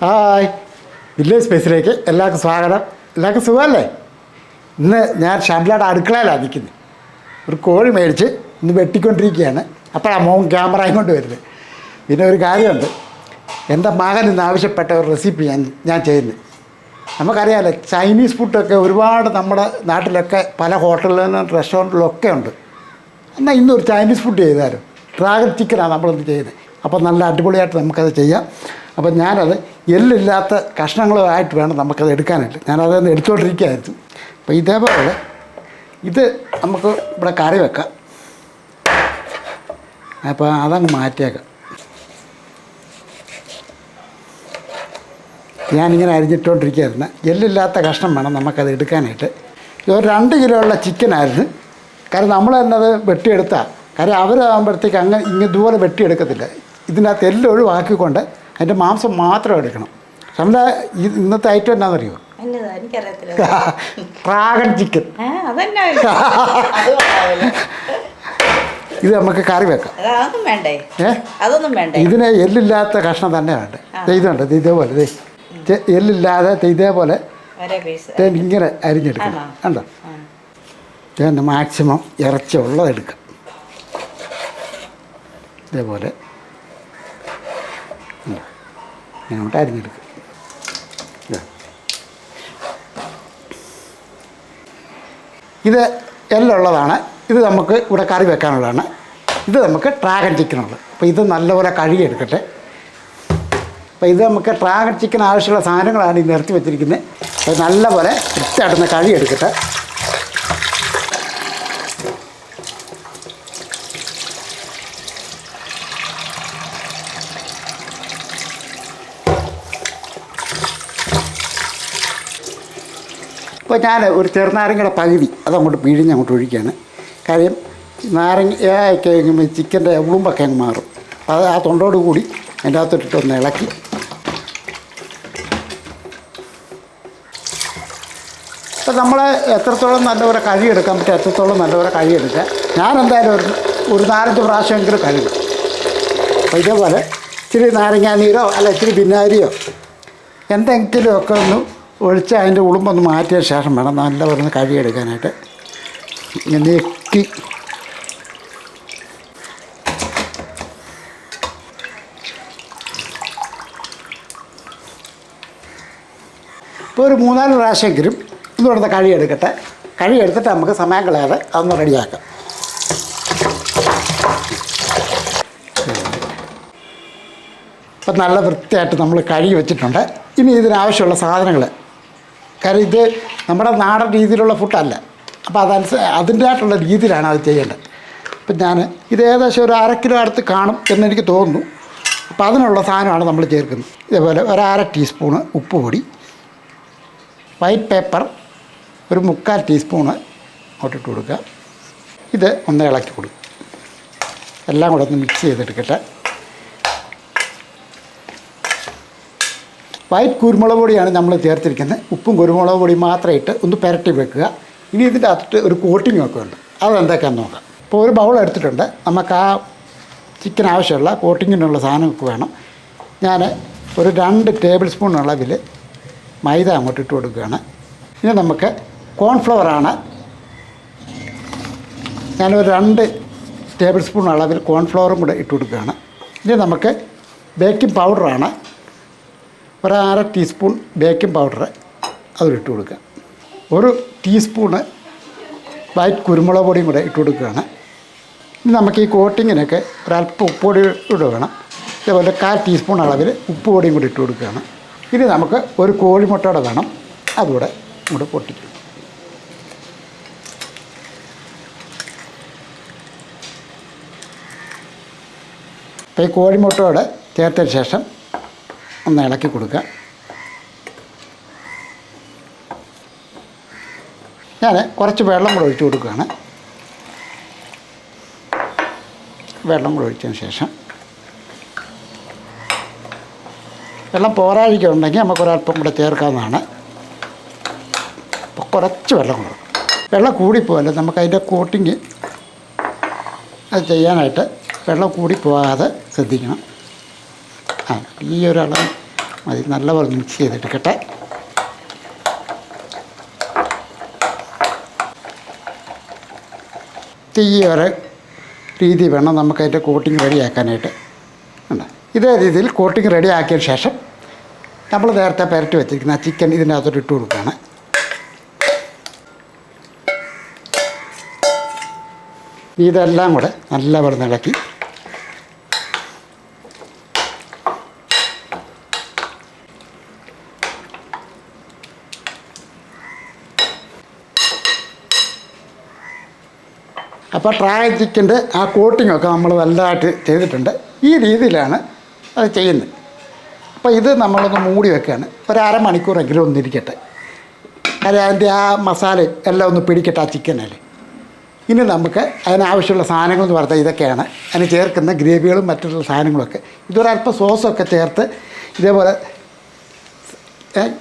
Hi. Village സ്പേസിലേക്ക് എല്ലാവർക്കും സ്വാഗതം. എല്ലാവർക്കും സുഖമല്ലേ? ഇന്ന് ഞാൻ ഷംലയുടെ അടുക്കളയിലാണ് നിൽക്കുന്നത്. ഒരു കോഴി മേടിച്ച് ഇന്ന് വെട്ടിക്കൊണ്ടിരിക്കുകയാണ്. അപ്പോഴാണ് മോൻ ക്യാമറയും കൊണ്ട് വരുന്നത്. പിന്നെ ഒരു കാര്യമുണ്ട്. എന്റെ മകൻ ഇന്ന് ആവശ്യപ്പെട്ട ഒരു റെസിപ്പി ഞാൻ ഞാൻ ചെയ്യുന്നത് നമുക്കറിയാമല്ലോ ചൈനീസ് ഫുഡൊക്കെ ഒരുപാട് നമ്മുടെ നാട്ടിലൊക്കെ പല ഹോട്ടലിലും റെസ്റ്റോറന്റിലും ഒക്കെ ഉണ്ട്. എന്നാൽ ഇന്നൊരു ചൈനീസ് ഫുഡ് ചെയ്താലും? ഡ്രാഗൺ ചിക്കനാണ് നമ്മളിന്ന് ചെയ്യുന്നത്. അപ്പോൾ നല്ല അടിപൊളിയായിട്ട് നമുക്കത് ചെയ്യാം. അപ്പോൾ ഞാനത് എല്ലില്ലാത്ത കഷ്ണങ്ങളുമായിട്ട് വേണം നമുക്കത് എടുക്കാനായിട്ട്. ഞാനതൊന്ന് എടുത്തുകൊണ്ടിരിക്കുകയായിരുന്നു അപ്പോൾ ഇതേപോലെ ഇത് നമുക്ക് ഇവിടെ കറി വെക്കാം. അപ്പോൾ അതങ്ങ് മാറ്റിയേക്കാം. ഞാനിങ്ങനെ അരിഞ്ഞിട്ടുകൊണ്ടിരിക്കുകയായിരുന്നു എല്ലില്ലാത്ത കഷ്ണം വേണം നമുക്കത് എടുക്കാനായിട്ട്. ഒരു രണ്ട് കിലോ ഉള്ള ചിക്കനായിരുന്നു. കാരണം നമ്മൾ തന്നെ അത് വെട്ടിയെടുത്താൽ കാര്യം അവരാകുമ്പോഴത്തേക്ക് അങ്ങ് ഇങ്ങനെ ഇതുപോലെ വെട്ടിയെടുക്കത്തില്ല. ഇതിനകത്ത് എല്ലാം ഒഴിവാക്കിക്കൊണ്ട് അതിന്റെ മാംസം മാത്രം എടുക്കണം. നമ്മുടെ ഇന്നത്തെ ഐറ്റം എന്നാണെന്നറിയോ ഡ്രാഗൺ ചിക്കൻ ഇത്? നമുക്ക് കറി വെക്കാം. അത് അതൊന്നും വേണ്ടേ? അതൊന്നും വേണ്ടേ? ഇതിന് എല്ലില്ലാത്ത കഷ്ണം തന്നെ വേണ്ട. ദേ ഇതേപോലെ എല്ലില്ലാതെ ഇതേപോലെ ഇങ്ങനെ അരിഞ്ഞെടുക്കണം? കണ്ടോ? ഞാൻ മാക്സിമം ഇറച്ചി ഉള്ളത് എടുക്കാം. ഇതേപോലെ. ഇങ്ങോട്ട് അരിഞ്ഞെടുക്കും. ഇതാ. എല്ലാം ഉള്ളതാണ്. ഇത് നമുക്ക് ഇവിടെ കറി വെക്കാനുള്ളതാണ്. ഇത് നമുക്ക് ഡ്രാഗൺ ചിക്കനുള്ളത് അപ്പോൾ ഇത് നല്ലപോലെ കഴുകിയെടുക്കട്ടെ. അപ്പോൾ ഇത് നമുക്ക് ഡ്രാഗൺ ചിക്കൻ ആവശ്യമുള്ള സാധനങ്ങളാണ് ഈ നിരത്തി വെച്ചിരിക്കുന്നത്. അത് നല്ലപോലെ വൃത്തിയായിട്ടൊന്ന് കഴുകിയെടുക്കട്ടെ. ഇപ്പോൾ ഞാൻ ഒരു ചെറുനാരങ്ങയുടെ പകുതി അതങ്ങോട്ട് പിഴിഞ്ഞ് അങ്ങോട്ട് ഒഴിക്കുകയാണ്. കാര്യം നാരങ്ങയൊക്കെ കഴിയുമ്പോൾ ചിക്കന്റെ ഉളുമ്പൊക്കെ അങ്ങ് മാറും. അത് ആ തൊണ്ടോട് കൂടി അതിന്റെ അകത്തോട്ടിട്ട് ഒന്ന് ഇളക്കി. അപ്പോൾ നമ്മൾ എത്രത്തോളം നല്ലപോലെ കഴുകിയെടുക്കാൻ പറ്റും എത്രത്തോളം നല്ലപോലെ കഴുകിയെടുക്കുക. ഞാൻ എന്തായാലും ഒരു ഒരു നാലഞ്ച് പ്രാവശ്യമെങ്കിലും കഴുകും. അപ്പോൾ ഇതേപോലെ ഇച്ചിരി നാരങ്ങാനീരോ അല്ല ഇച്ചിരി പിന്നാരിയോ എന്തെങ്കിലുമൊക്കെ ഒന്ന് ഒഴിച്ച് അതിന്റെ ഉളുമ്പൊന്ന് മാറ്റിയ ശേഷം വേണം നല്ല വരുന്ന കഴുകിയെടുക്കാനായിട്ട്. ഇങ്ങനെ ഞെക്കി. ഇപ്പോൾ ഒരു മൂന്നാൽ പ്രാവശ്യമെങ്കിലും ഒന്ന് എടുക്കട്ടെ കഴുകിയെടുക്കട്ടെ. കഴുകിയെടുത്തിട്ട് നമുക്ക് സമയം കളയാതെ അതൊന്ന് റെഡിയാക്കാം. അപ്പം നല്ല വൃത്തിയായിട്ട് നമ്മൾ കഴുകി വെച്ചിട്ടുണ്ട്. ഇനി ഇതിനാവശ്യമുള്ള സാധനങ്ങൾ കാര്യം ഇത് നമ്മുടെ നാടൻ രീതിയിലുള്ള ഫുഡല്ല. അപ്പോൾ അതനുസ അതിന്റെതായിട്ടുള്ള രീതിയിലാണ് അത് ചെയ്യേണ്ടത്. അപ്പം ഞാൻ ഇത് ഏകദേശം ഒരു അര കിലോ അടുത്ത് കാണും എന്നെനിക്ക് തോന്നുന്നു. അപ്പോൾ അതിനുള്ള സാധനമാണ് നമ്മൾ ചേർക്കുന്നത്. ഇതേപോലെ ഒരു അര ടീസ്പൂണ് ഉപ്പ് പൊടി വൈറ്റ് പേപ്പർ ഒരു മുക്കാൽ ടീസ്പൂണ് അങ്ങോട്ടിട്ട് കൊടുക്കുക. ഇത് ഒന്ന് ഇളക്കി കൊടുക്കും എല്ലാം കൂടെ ഒന്ന് മിക്സ് ചെയ്തെടുക്കട്ടെ വൈറ്റ് കുരുമുളക് പൊടിയാണ് നമ്മൾ ചേർത്തിരിക്കുന്നത്. ഉപ്പും കുരുമുളക് പൊടിയും മാത്രം ഇട്ട് ഒന്ന് പുരട്ടി വെക്കുക. ഇനി ഇതിന്റെ അകത്തിട്ട് ഒരു കോട്ടിംഗ് ഒക്കെ ഉണ്ട്. അതെന്തൊക്കെയാണെന്ന് നോക്കാം. ഇപ്പോൾ ഒരു ബൗൾ എടുത്തിട്ടുണ്ട്. നമുക്ക് ആ ചിക്കൻ ആവശ്യമുള്ള കോട്ടിങ്ങിനുള്ള സാധനമൊക്കെ വേണം. ഞാൻ ഒരു രണ്ട് ടേബിൾ സ്പൂൺ അളവിൽ മൈദ അങ്ങോട്ട് ഇട്ട് കൊടുക്കുകയാണ്. ഇനി നമുക്ക് കോൺഫ്ലവറാണ് ഞാനൊരു രണ്ട് ടേബിൾ സ്പൂൺ അളവിൽ കോൺഫ്ലവറും കൂടെ ഇട്ട് കൊടുക്കുകയാണ്. ഇനി നമുക്ക് ബേക്കിംഗ് പൗഡറാണ് ഒരു അര ടീസ്പൂൺ ബേക്കിംഗ് പൗഡർ അതിലിട്ട് കൊടുക്കുക. ഒരു ടീസ്പൂണ് വൈറ്റ് കുരുമുളക് പൊടിയും കൂടെ ഇട്ട് കൊടുക്കുകയാണ്. ഇനി നമുക്ക് ഈ കോട്ടിങ്ങിനൊക്കെ ഒരല്പം ഉപ്പ് പൊടി ഇട്ട് വേണം. ഇതേപോലെ കാൽ ടീസ്പൂൺ അളവിൽ ഉപ്പ് പൊടിയും കൂടി ഇട്ട് കൊടുക്കുകയാണ്. ഇനി നമുക്ക് ഒരു കോഴിമുട്ടയുടെ വേണം. അതുകൂടെ ഇങ്ങോട്ട് പൊട്ടിക്കും. അപ്പോൾ ഈ കോഴിമുട്ടയോടെ ചേർത്തതിന് ശേഷം ഒന്ന് ഇളക്കി കൊടുക്കുക. ഞാൻ കുറച്ച് വെള്ളം കൂടെ ഒഴിച്ച് കൊടുക്കുകയാണ്. വെള്ളം കൂടെ ഒഴിച്ചതിന് ശേഷം. വെള്ളം പോരാഴിക്കുണ്ടെങ്കിൽ നമുക്ക് ഒരല്പം കൂടെ ചേർക്കാവുന്നതാണ്. അപ്പോൾ കുറച്ച് വെള്ളം കൂടെ. വെള്ളം കൂടിപ്പോയല്ലോ നമുക്ക് അതിന്റെ കോട്ടിങ് അത് ചെയ്യാനായിട്ട് വെള്ളം കൂടിപ്പോകാതെ ശ്രദ്ധിക്കണം. ആ ഈ ഒരളവ് മതി. നല്ലപോലെ മിക്സ് ചെയ്തെടുക്കട്ടെ. ഈ ഒരു രീതി വേണം നമുക്ക് അതിന്റെ കോട്ടിങ് റെഡിയാക്കാനായിട്ട് ഉണ്ട് ഇതേ രീതിയിൽ കോട്ടിങ് റെഡിയാക്കിയ ശേഷം നമ്മൾ നേരത്തെ പുരട്ടി വെച്ചിരിക്കുന്ന ചിക്കൻ ഇതിന്റെ അകത്തോട്ട് ഇട്ട് കൊടുക്കുകയാണ്. ഇതെല്ലാം കൂടെ നല്ലപോലെ ഇളക്കി അപ്പോൾ ട്രാജിക്കിന്റെ ആ കോട്ടിങ്ങൊക്കെ നമ്മൾ വലുതായിട്ട് ചെയ്തിട്ടുണ്ട്. ഈ രീതിയിലാണ് അത് ചെയ്യുന്നത്. അപ്പോൾ ഇത് നമ്മളൊന്ന് മൂടി വെക്കുകയാണ്. ഒരു അരമണിക്കൂറെങ്കിലും ഒന്നിരിക്കട്ടെ അത് അതിന്റെ ആ മസാല എല്ലാം ഒന്ന് പിടിക്കട്ടെ ആ ചിക്കനല്ലേ ഇനി നമുക്ക് അതിനാവശ്യമുള്ള സാധനങ്ങൾ എന്ന് പറഞ്ഞാൽ ഇതൊക്കെയാണ്. അതിന് ചേർക്കുന്ന ഗ്രേവികളും മറ്റുള്ള സാധനങ്ങളൊക്കെ. ഇതൊരല്പം സോസൊക്കെ ചേർത്ത് ഇതേപോലെ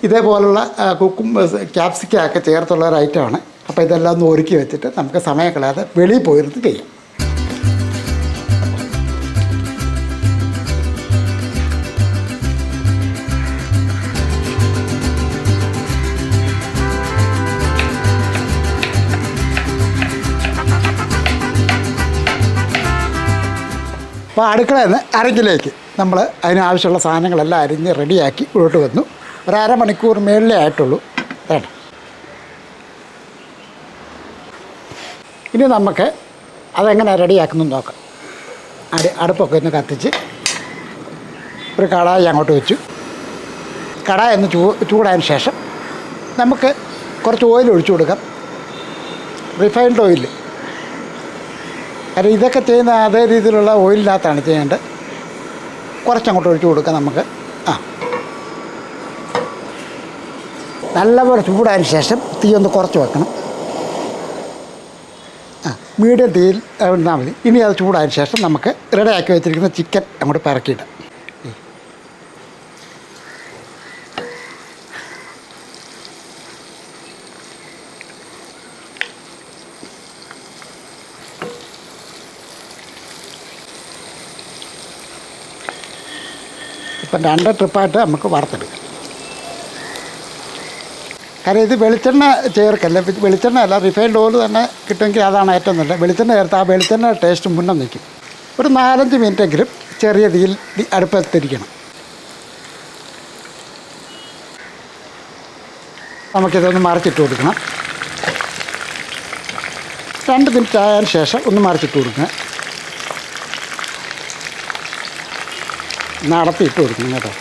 ഇതേപോലുള്ള കുക്കും ക്യാപ്സിക്കൊക്കെ ചേർത്തുള്ള ഒരു ഐറ്റമാണ്. അപ്പോൾ ഇതെല്ലാം ഒന്ന് ഒരുക്കി വെച്ചിട്ട് നമുക്ക് സമയം കളയാതെ വെളിയിൽ പോയിരുന്ന് ചെയ്യാം. അപ്പോൾ അടുക്കളയിൽ നിന്ന് അരക്കിലേക്ക് നമ്മൾ അതിനാവശ്യമുള്ള സാധനങ്ങളെല്ലാം അരിഞ്ഞ് റെഡിയാക്കി ഇങ്ങോട്ട് വന്നു. ഒരു അരമണിക്കൂർ മേളിലേ ആയിട്ടുള്ളൂ. വേണ്ട ഇനി നമുക്ക് അതെങ്ങനെ റെഡിയാക്കുന്നു നോക്കാം. അടി അടുപ്പൊക്കെ ഒന്ന് കത്തിച്ച് ഒരു കടായി അങ്ങോട്ട് വെച്ചു. കടായി ഒന്ന് ചൂ ചൂടായതിന് ശേഷം നമുക്ക് കുറച്ച് ഓയിൽ ഒഴിച്ചു കൊടുക്കാം. റിഫൈൻഡ് ഓയിൽ കാരണം ഇതൊക്കെ ചെയ്യുന്ന അതേ രീതിയിലുള്ള ഓയിലിനകത്താണ് ചെയ്യേണ്ടത്. കുറച്ചങ്ങോട്ട് ഒഴിച്ചു കൊടുക്കാം നമുക്ക്. ആ. നല്ലപോലെ ചൂടായതിന് ശേഷം തീ ഒന്ന് കുറച്ച് വെക്കണം. മീഡിയം തീയിൽ ഇടുന്നാൽ മതി. ഇനി അത് ചൂടായതിന് ശേഷം നമുക്ക് റെഡിയാക്കി വെച്ചിരിക്കുന്ന ചിക്കൻ അങ്ങോട്ട് പിറക്കിയിടാം. ഇപ്പം രണ്ട് ട്രിപ്പായിട്ട് നമുക്ക് വറുത്തെടുക്കാം. കാരണം ഇത് വെളിച്ചെണ്ണ ചേർക്കല്ല? വെളിച്ചെണ്ണ അല്ല റിഫൈൻഡ് ഓയിൽ തന്നെ കിട്ടുമെങ്കിൽ അതാണ് ഏറ്റവും നല്ലത്. വെളിച്ചെണ്ണ ചേർത്ത് ആ വെളിച്ചെണ്ണ ടേസ്റ്റ് മുന്നം നിൽക്കും. ഒരു നാലഞ്ച് മിനിറ്റെങ്കിലും ചെറിയ തീയിൽ അടുപ്പത്തിരിക്കണം. നമുക്കിതൊന്ന് മറിച്ചിട്ട് കൊടുക്കണം. രണ്ട് മിനിറ്റ് ആയതിനു ശേഷം ഒന്ന് മറിച്ചിട്ട് കൊടുക്കുക നടത്തിയിട്ട് കൊടുക്കണം കേട്ടോ.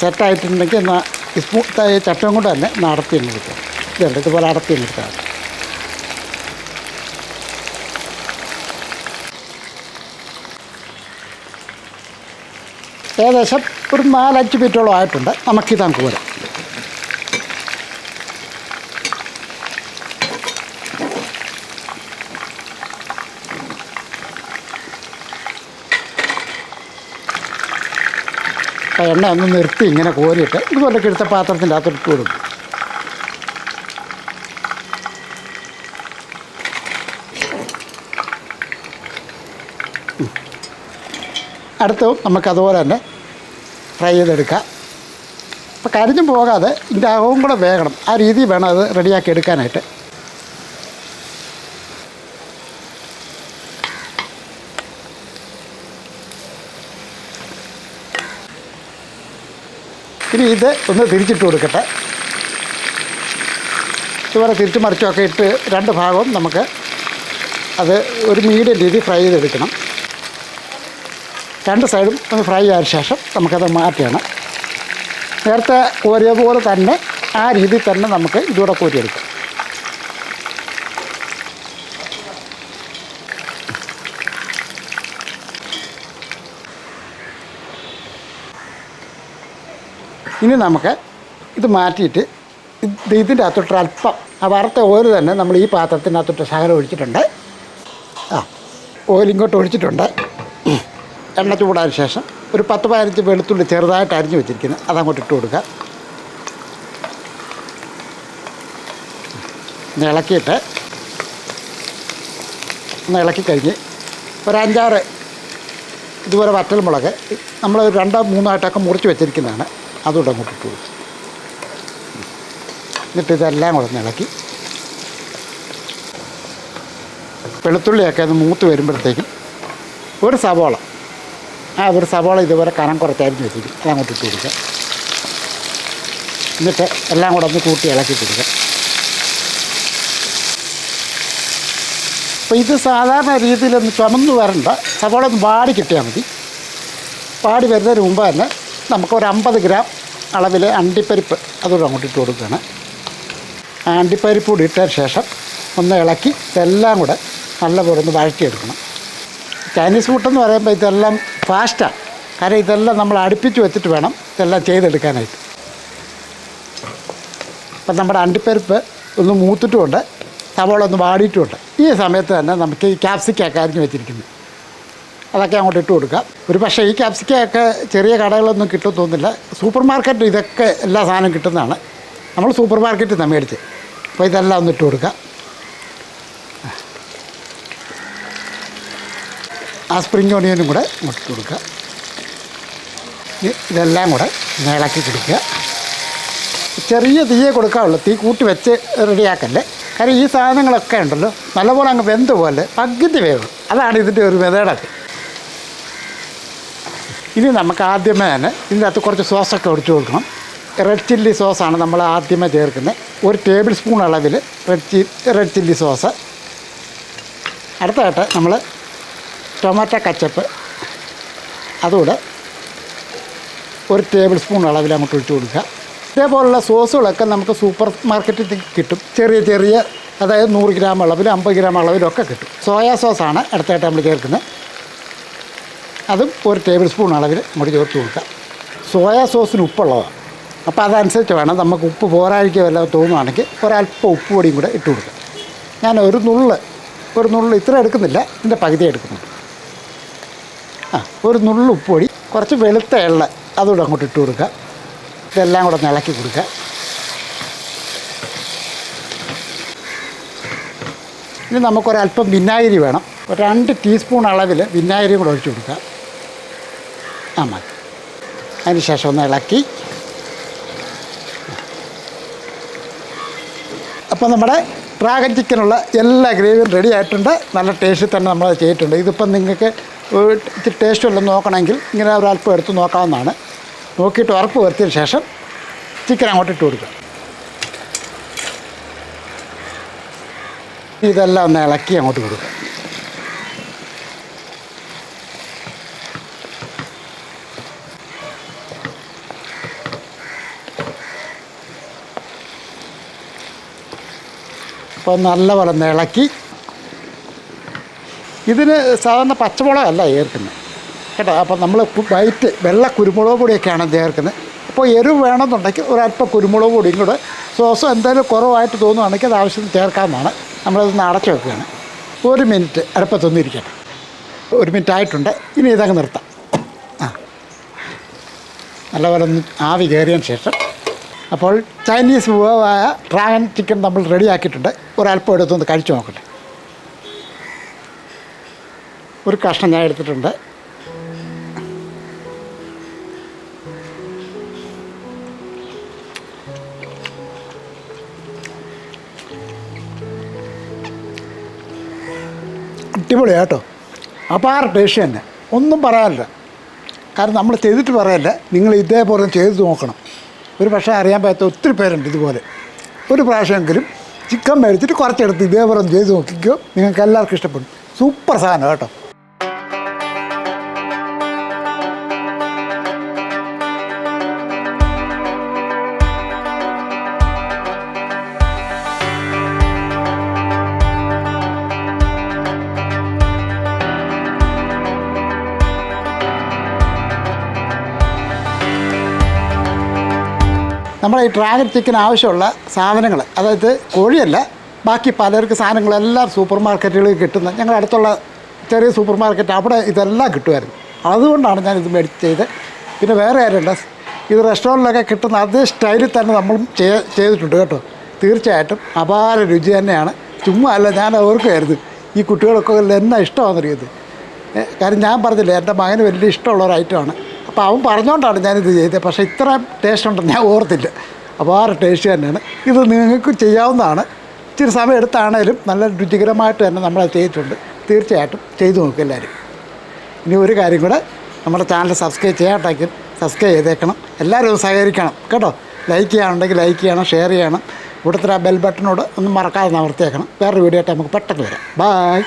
സെറ്റായിട്ടുണ്ടെങ്കിൽ എന്നാൽ സ്പൂ ചട്ടം കൊണ്ട് തന്നെ നടത്തി എടുക്കുക ഇതുണ്ട് ഇതുപോലെ അടത്തി എന്ന് ഏകദേശം ഒരു നാലഞ്ച് മിനിറ്റോളം ആയിട്ടുണ്ട്. നമുക്കിത് നമുക്ക് എണ്ണ ഒന്ന് നിർത്തി ഇങ്ങനെ കോരിയിട്ട് ഇതുപോലെ എടുത്ത പാത്രത്തിന്റെ അകത്ത് ഇട്ട് കൊടുക്കും. അടുത്ത് നമുക്കതുപോലെ തന്നെ ഫ്രൈ ചെയ്തെടുക്കാം. അപ്പോൾ കരിഞ്ഞു പോകാതെ ഇതിന്റെ അകവും കൂടെ വേകണം. ആ രീതി വേണം അത് റെഡിയാക്കി എടുക്കാനായിട്ട്. ഇനി ഇത് ഒന്ന് തിരിച്ചിട്ട് കൊടുക്കട്ടെ. ഇതുപോലെ തിരിച്ചു മറിച്ചൊക്കെ ഇട്ട് രണ്ട് ഭാഗവും നമുക്ക് അത് ഒരു മീഡിയം രീതി ഫ്രൈ ചെയ്തെടുക്കണം. രണ്ട് സൈഡും ഒന്ന് ഫ്രൈ ആയ ശേഷം നമുക്കത് മാറ്റണം നേരത്തെ കോരിയതുപോലെ പോലെ തന്നെ ആ രീതിയിൽ തന്നെ നമുക്ക് ഇതുകൂടെ കോരിയെടുക്കാം. ഇനി നമുക്ക് ഇത് മാറ്റിയിട്ട് ഇത് ഇതിന്റെ അകത്തോട്ട് അല്പം ആ വറുത്ത ഓയിൽ തന്നെ നമ്മൾ ഈ പാത്രത്തിനകത്തോട്ട് ശകലം ഒഴിച്ചിട്ടുണ്ട്. ആ ഓയിൽ ഇങ്ങോട്ട് ഒഴിച്ചിട്ടുണ്ട്. എണ്ണ ചൂടായ ശേഷം ഒരു പത്ത് പതിനഞ്ച് വെളുത്തുള്ളി ചെറുതായിട്ട് അരിഞ്ഞു വെച്ചിരിക്കുന്നത് അതങ്ങോട്ട് ഇട്ട് കൊടുക്കുക. ഇളക്കിയിട്ട് ഒന്ന് ഇളക്കി കഴിഞ്ഞ് ഒരു അഞ്ചാറ് ഇതുപോലെ വറ്റൽ മുളക് നമ്മൾ രണ്ടോ മൂന്നോ ആയിട്ടൊക്കെ മുറിച്ച് വെച്ചിരിക്കുന്നതാണ്. അതുകൂടെ അങ്ങോട്ട് ഇട്ട് എന്നിട്ട് ഇതെല്ലാം കൂടെ ഇളക്കി. വെളുത്തുള്ളിയൊക്കെ അത് മൂത്ത് വരുമ്പോഴത്തേക്കും ഒരു സവോള. ആ ഒരു സവോള ഇതുപോലെ കനം കുറച്ചായിരുന്നു വെച്ചിരിക്കും അത് അങ്ങോട്ട് ഇട്ട് കൊടുക്കുക. എന്നിട്ട് എല്ലാം കൂടെ ഒന്ന് കൂട്ടി ഇളക്കി കൊടുക്കുക. അപ്പോൾ ഇത് സാധാരണ രീതിയിലൊന്ന് ചുമന്ന് വരണ്ട. സവോള ഒന്ന് വാടി കിട്ടിയാൽ മതി. വാടി വരുന്നതിന് മുമ്പ് തന്നെ നമുക്ക് ഒരു അമ്പത് ഗ്രാം അളവിൽ അണ്ടിപ്പരിപ്പ് അതുകൂടെ അങ്ങോട്ട് ഇട്ട് കൊടുക്കുകയാണ്. അണ്ടിപ്പരിപ്പ് കൂടി ഇട്ടതിന് ശേഷം ഒന്ന് ഇളക്കി ഇതെല്ലാം കൂടെ നല്ലപോലെ ഒന്ന് വഴറ്റിയെടുക്കണം. ചൈനീസ് ഫുഡ് എന്ന് പറയുമ്പോൾ ഇതെല്ലാം ഫാസ്റ്റാണ് കാരണം ഇതെല്ലാം നമ്മൾ അടുപ്പിച്ച് വെച്ചിട്ട് വേണം ഇതെല്ലാം ചെയ്തെടുക്കാനായിട്ട്. അപ്പം നമ്മുടെ അണ്ടിപ്പരിപ്പ് ഒന്ന് മൂത്തിട്ടുമുണ്ട്. സവോള ഒന്ന് വാടിയിട്ടുമുണ്ട്. ഈ സമയത്ത് തന്നെ നമുക്ക് ഈ ക്യാപ്സിക്കൊക്കെ അരിഞ്ഞ് വെച്ചിരിക്കുന്നത്. അതൊക്കെ അങ്ങോട്ട് ഇട്ട് കൊടുക്കാം. ഒരു പക്ഷേ ഈ ക്യാപ്സിക്കൊക്കെ ചെറിയ കടകളൊന്നും കിട്ടും തോന്നില്ല സൂപ്പർ മാർക്കറ്റിൽ ഇതൊക്കെ എല്ലാ സാധനവും കിട്ടുന്നതാണ്. നമ്മൾ സൂപ്പർ മാർക്കറ്റിൽ നിന്ന് മേടിച്ച് അപ്പോൾ ഇതെല്ലാം ഒന്ന് ഇട്ട് കൊടുക്കാം. ആ സ്പ്രിങ് ഓണിയനും കൂടെ ഇങ്ങോട്ട് ഇട്ട് കൊടുക്കുക ഇതെല്ലാം കൂടെ ഇളക്കി കൊടുക്കുക ചെറിയ തീയെ കൊടുക്കാവുള്ളൂ തീ കൂട്ടി വെച്ച് റെഡിയാക്കല്ലേ. കാരണം ഈ സാധനങ്ങളൊക്കെ ഉണ്ടല്ലോ. നല്ലപോലെ അങ്ങ് വെന്ത് പോലെ പകുതി വേവും. അതാണ് ഇതിന്റെ ഒരു മെതേടൊക്കെ ഇനി നമുക്ക് ആദ്യമേ തന്നെ ഇതിനകത്ത് കുറച്ച് സോസൊക്കെ ഒഴിച്ചു കൊടുക്കണം. റെഡ് ചില്ലി സോസാണ് നമ്മൾ ആദ്യമേ ചേർക്കുന്നത്. ഒരു ടേബിൾ സ്പൂൺ അളവിൽ red chi red chilli sauce അടുത്തതായിട്ട് നമ്മൾ ടൊമാറ്റോ കച്ചപ്പ് അതുകൂടെ ഒരു ടേബിൾ സ്പൂൺ അളവിൽ അങ്ങോട്ട് ഒഴിച്ചു കൊടുക്കുക. ഇതേപോലുള്ള സോസുകളൊക്കെ നമുക്ക് സൂപ്പർ മാർക്കറ്റിൽ കിട്ടും. ചെറിയ ചെറിയ അതായത് നൂറ് ഗ്രാം അളവിലും അമ്പത് ഗ്രാം അളവിലൊക്കെ കിട്ടും. സോയാ സോസാണ് അടുത്തായിട്ട് നമ്മൾ ചേർക്കുന്നത്. അതും ഒരു ടേബിൾ സ്പൂൺ അളവിൽ അങ്ങോട്ട് ചേർത്ത് കൊടുക്കുക സോയാ സോസിന് ഉപ്പുള്ളതാണ്. അപ്പോൾ അതനുസരിച്ച് വേണം നമുക്ക് ഉപ്പ് പോരാഴിക്കുക വല്ലതും തോന്നുകയാണെങ്കിൽ ഒരല്പം ഉപ്പ് പൊടിയും കൂടെ ഇട്ട് കൊടുക്കുക ഞാൻ ഒരു നുള്ള് ഒരു നുള്ള് ഇത്ര എടുക്കുന്നില്ല ഇതിന്റെ പകുതി എടുക്കുന്നുണ്ട്. ആ ഒരു നുള്ള് ഉപ്പ് പൊടി കുറച്ച് വെളുത്ത എള്ള അതുകൂടെ അങ്ങോട്ട് ഇട്ട് കൊടുക്കുക. ഇതെല്ലാം കൂടെ ഇളക്കി കൊടുക്കുക. ഇനി നമുക്കൊരല്പം വിനാഗിരി വേണം. ഒരു രണ്ട് ടീസ്പൂൺ അളവിൽ വിനാഗിരിയും കൂടെ ഒഴിച്ച് കൊടുക്കുക. ആ അതിനുശേഷം അതിന് ശേഷം ഒന്ന് ഇളക്കി. അപ്പോൾ നമ്മുടെ ഡ്രാഗൺ ചിക്കനുള്ള എല്ലാ ഗ്രേവിയും റെഡി ആയിട്ടുണ്ട്. നല്ല ടേസ്റ്റിൽ തന്നെ നമ്മൾ ചെയ്തിട്ടുണ്ട്. ഇതിപ്പം നിങ്ങൾക്ക് ടേസ്റ്റ് വല്ലതും നോക്കണമെങ്കിൽ ഇങ്ങനെ ഒരല്പം എടുത്ത് നോക്കാവുന്നതാണ്. നോക്കിയിട്ട് ഉറപ്പ് വരുത്തിയതിന് ശേഷം ചിക്കൻ അങ്ങോട്ട് ഇട്ട് കൊടുക്കുക. ഇതെല്ലാം ഒന്ന് ഇളക്കി അങ്ങോട്ട് കൊടുക്കുക. അപ്പോൾ നല്ലപോലെ ഒന്ന് ഇളക്കി. ഇതിന് സാധാരണ പച്ചമുളകല്ല ചേർക്കുന്നത്. കേട്ടോ? അപ്പോൾ നമ്മൾ വൈറ്റ് വെള്ള കുരുമുളക് പൊടിയൊക്കെയാണ് ചേർക്കുന്നത്. അപ്പോൾ എരിവ് വേണമെന്നുണ്ടെങ്കിൽ ഒരല്പം കുരുമുളക് പൊടിയും കൂടെ. സോസ് എന്തായാലും കുറവായിട്ട് തോന്നുവാണെങ്കിൽ അത് ആവശ്യത്തിന് ചേർക്കാമെന്നാണ് നമ്മളിതൊന്ന് അടച്ചു വെക്കുകയാണ്. ഒരു മിനിറ്റ് അരപ്പത്തൊന്നിരിക്കട്ടെ ഒരു മിനിറ്റ് ആയിട്ടുണ്ട്. ഇനി ഇതങ്ങ് നിർത്താം. ആ. നല്ലപോലെ ഒന്ന് ആവി കയറിയതിന് ശേഷം അപ്പോൾ ചൈനീസ് വിഭവമായ ഡ്രാഗൺ ചിക്കൻ നമ്മൾ റെഡിയാക്കിയിട്ടുണ്ട്. ഒരല്പം എടുത്തൊന്ന് കഴിച്ചു നോക്കട്ടെ. ഒരു കഷ്ണം ഞാൻ എടുത്തിട്ടുണ്ട്. അടിപൊളിയാണ് കേട്ടോ. അപാര ടേസ്റ്റ് തന്നെ. ഒന്നും പറയാനില്ല. കാരണം നമ്മൾ ചെയ്തിട്ട് പറയല്ല. നിങ്ങൾ ഇതേപോലെ ചെയ്ത് നോക്കണം. ഒരു പക്ഷേ അറിയാൻ പറ്റാത്ത ഒത്തിരി പേരുണ്ട് ഇതുപോലെ. ഒരു പ്രാവശ്യമെങ്കിലും ചിക്കൻ മേടിച്ചിട്ട് കുറച്ചെടുത്ത് ഇതേപോലെ ചെയ്ത് നോക്കിക്കോ. നിങ്ങൾക്ക് എല്ലാവർക്കും ഇഷ്ടപ്പെടും. സൂപ്പർ സാധനം കേട്ടോ. നമ്മുടെ ഈ ഡ്രാഗൺ ചിക്കൻ ആവശ്യമുള്ള സാധനങ്ങൾ അതായത് കോഴിയല്ല ബാക്കി പലർക്ക് സാധനങ്ങളെല്ലാം സൂപ്പർ മാർക്കറ്റുകളിൽ കിട്ടുന്ന ഞങ്ങളുടെ അടുത്തുള്ള ചെറിയ സൂപ്പർ മാർക്കറ്റ് അവിടെ ഇതെല്ലാം കിട്ടുമായിരുന്നു. അതുകൊണ്ടാണ് ഞാൻ ഇത് മേടിച്ച് ചെയ്ത് പിന്നെ വേറെ ആരുണ്ട് ഇത് റെസ്റ്റോറന്റിലൊക്കെ കിട്ടുന്ന അതേ സ്റ്റൈലിൽ തന്നെ നമ്മൾ ചെയ്- ചെയ്തിട്ടുണ്ട് കേട്ടോ. തീർച്ചയായിട്ടും അപാര രുചി തന്നെയാണ്. ചുമ്മാ അല്ല ഞാൻ ഓർക്കുമായിരുന്നു ഈ കുട്ടികൾക്കൊക്കെ എന്നാ ഇഷ്ടമാണെന്നറിയത് കാര്യം ഞാൻ പറഞ്ഞില്ലേ എന്റെ മകന് വലിയ ഇഷ്ടമുള്ള ഒരു ഐറ്റമാണ് അപ്പോൾ അവൻ പറഞ്ഞുകൊണ്ടാണ് ഞാനിത് ചെയ്തത്. പക്ഷേ ഇത്ര ടേസ്റ്റ് ഉണ്ടെന്ന് ഞാൻ ഓർത്തില്ല. അപ്പോൾ ആ ഒരു ടേസ്റ്റ് തന്നെയാണ്. ഇത് നിങ്ങൾക്ക് ചെയ്യാവുന്നതാണ്. ഇച്ചിരി സമയം എടുത്താണേലും നല്ല രുചികരമായിട്ട് തന്നെ നമ്മളത് ചെയ്തിട്ടുണ്ട്. തീർച്ചയായിട്ടും ചെയ്തു നോക്കും എല്ലാവരും. ഇനി ഒരു കാര്യം കൂടെ നമ്മുടെ ചാനൽ സബ്സ്ക്രൈബ് ചെയ്യാട്ടായിരിക്കും സബ്സ്ക്രൈബ് ചെയ്തേക്കണം. എല്ലാവരും സഹകരിക്കണം. കേട്ടോ? ലൈക്ക് ചെയ്യാനുണ്ടെങ്കിൽ ലൈക്ക് ചെയ്യണം ഷെയർ ചെയ്യണം. ഇവിടുത്തെ ആ ബെൽ ബട്ടണോട് ഒന്നും മറക്കാതെ നമർത്തിയേക്കണം വേറൊരു വീഡിയോ ആയിട്ട് നമുക്ക് പെട്ടെന്ന് വരാം. ബായ്